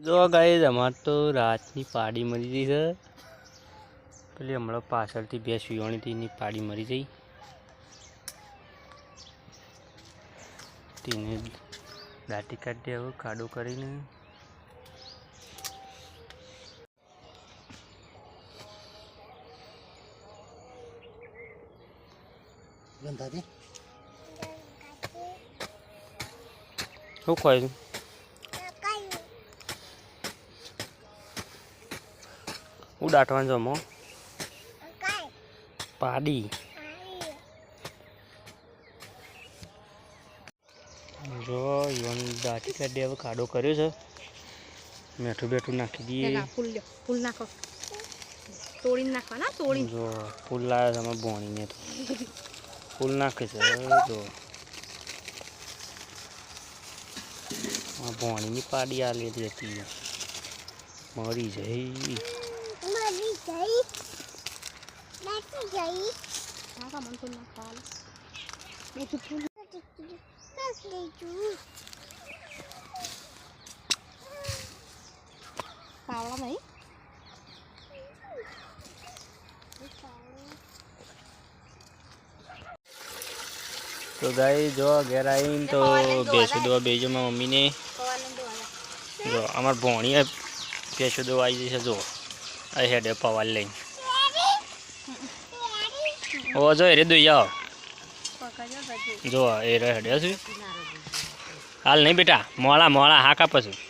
જો ગાઈ અમારે તો રાતની પાડી મરી ગઈ છે. પેલી હમણાં પાછળથી બે હતી એની પાડી મરી જઈ તેને દાટી કાઢી હવે કાડો કરીને. શું ખોય હું દાટવાનું જમો પાડી. જો ઈવન દાટી કાઢી હવે કાઢો કર્યો છે. મેઠું બેઠું નાખી દઈએ. ફૂલ ફૂલ નાખો. તોડીને નાખવાના તોડી જો ફૂલ લાવ્યા છે અમે ભોણીને તો. ફૂલ નાખે છે જો. આ ભોણીની પાડી લીધી હતી. મરી જઈ. નાખો મને ફૂલ નાખવા બધું ફૂલ પાવડા નહીં તો ગાઈ જો ઘેર આવીને તો ભેંસો દોવા બેજો મારા મમ્મીને. જો અમાર ભોણીએ ભેંસો દોવા આવી જશે જો. આ હેડે પવાલ લઈને. ઓ જો એ રે દોઈ આવો પકડજો બધું જો એ રહે હાલ નહીં બેટા મોળા મોળા હાકા પછી.